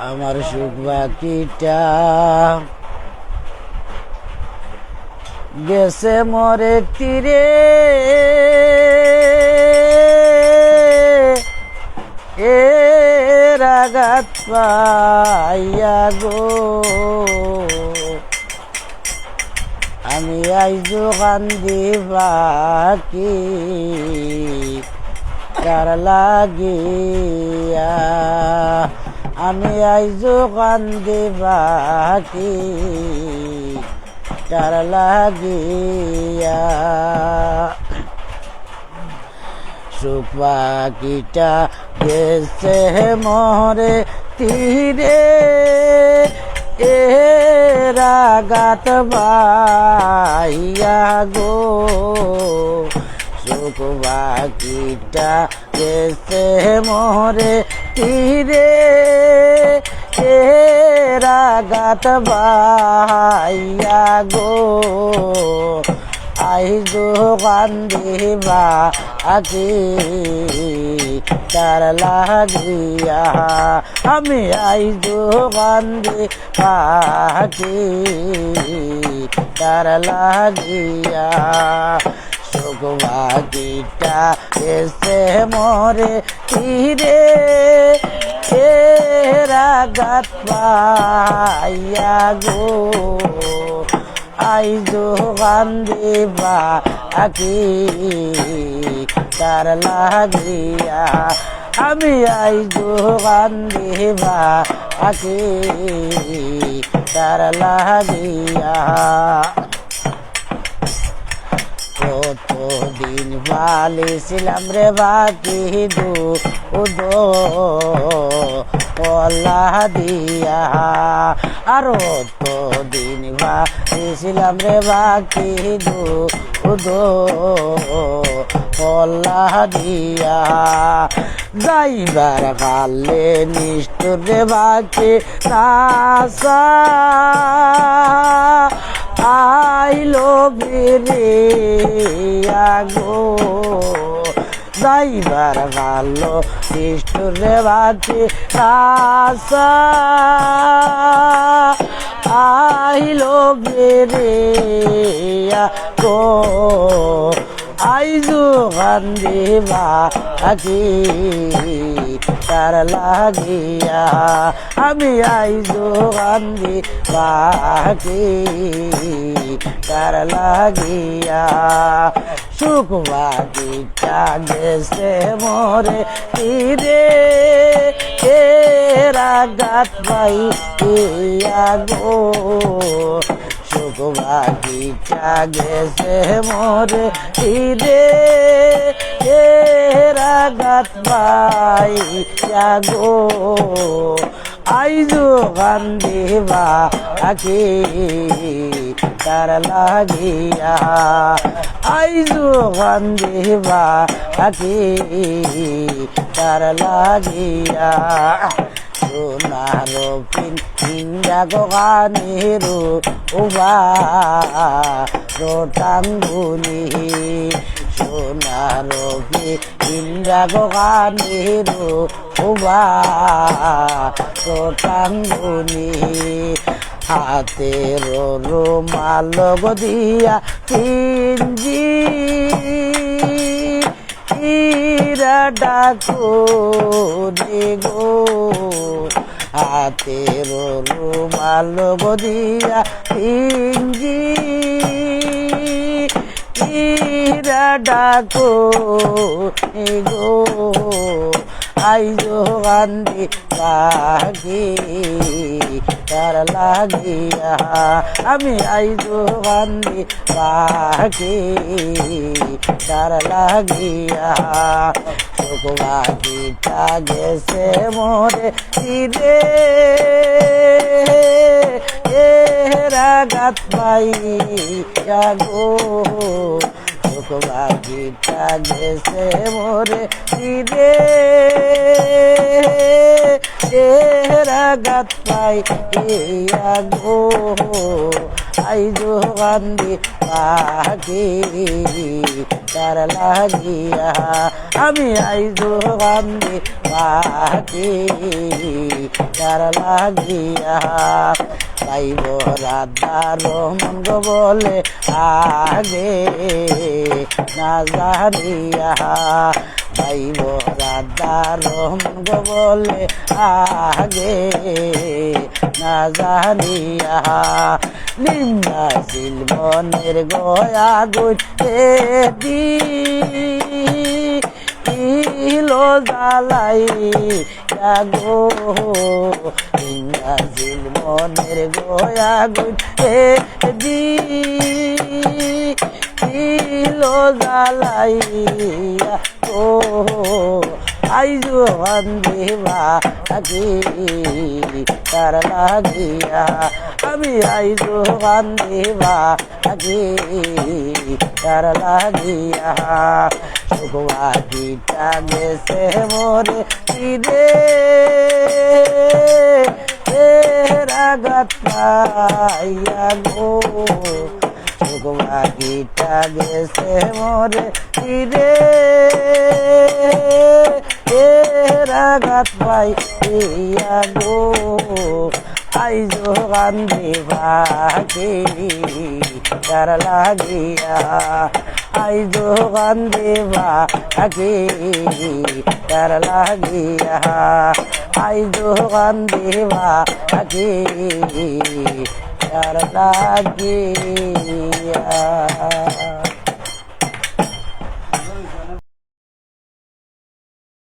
আমার সুখ বাকিটা গেছে মরে তীরে এ রাগাত পাইয়া গো আমি আইজো কান্দি বাকি কার লাগিয়া আমি আইজো কান্দি বাকি কার লাগিয়া। সুখ পাখিটা গেছে মরে তীরে, এ রাগাত বাইয়া গো। সুখ গেছে মরে তীরে এ রাগাত বাইয়া গো আইজো কান্দিবা আকি তার লাগিয়া আমি আইজো কান্দি পাখি তার লাগিয়া সুখবাগিটা এসে মরে তীরে রাগাত পাইয়া গো। আইজো কান্দিবা আকি, তার লাগিয়া। আমি আইজো কান্দিবা আকি, তার লাগিয়া। কতদিন পালিছিলাম রে বাকি দু উদো কলা দিয়া। আরও তো দিন পালিছিলাম রে বাকি দু উদো কলা দিয়া। যাইবার কালে নিষ্ঠুর রে বাকি নাসা আইলো বিরিয়া গো। যাইবার ভালো নিষ্ঠুরে বাতি আশা আইলো বেরে কো আইজু গান্ধী আকি তার লাগিয়া, আমি আইজু কান্দি বাকি। তার লাগিয়া, সুখ বাগিটা গেছে মরে তীরে এ রাগাত পাই গো, সুখ বাগিটা গেছে মরে তীরে রাগাত পাই ইয়া গো আইজো কান্দিবা আকি তার লাগিয়া। আইজো কান্দিবা আকি তার লাগিয়া। সোনার পিন ইন্দা গানিরু উবা, রোটাঙ্গুনি। সোনার ইন্দা গানিরু উবা রোটাঙ্গুনি হাতের রুমাল দিয়া পিঞ্জি ইরা ডাকো গো হাতের রুমাল দিয়া ইরা ডাকো গো আইজো গান্ধী পাখি তার লাগিয়া আমি আইজো গান্ধী পাখি তার লাগিয়া চোখবাগিটা গেছে মোরে এ রাগাত পাইয়া গো চোখবাগিটা গেছে মোরে এ রাগাত পাই গো আইজো কান্দি পাখি, তার লাগিয়া আমি আইজো কান্দি পাখি, তার লাগিয়া গাইব রাধার মন বলে আগে। না জানিয়া গাইব রাধার মন বলে আগে। না জানিয়া নিন্দা শিলমনের গয়া গুটে দি। ইলো জালাই গো ইংরাজিল মনের গোয়া গুটে দি। ইলো জালাইয়া ও আইজো বান্দিবা থাকি তার লাগিয়া। আমি আইজো বান্দিবা থাকি তার লাগিয়া। গীতা গেছে মোরে রে রাগত পাইয়া গো গীতা গেছে মোরে রে রাগাত পাই ইয়া গো আইজো গান্ধী ভাগে তার লাগিয়া আইজো দেবা আগে তার লাগিয়া। আইজো দেবা আগে তার লাগিয়া।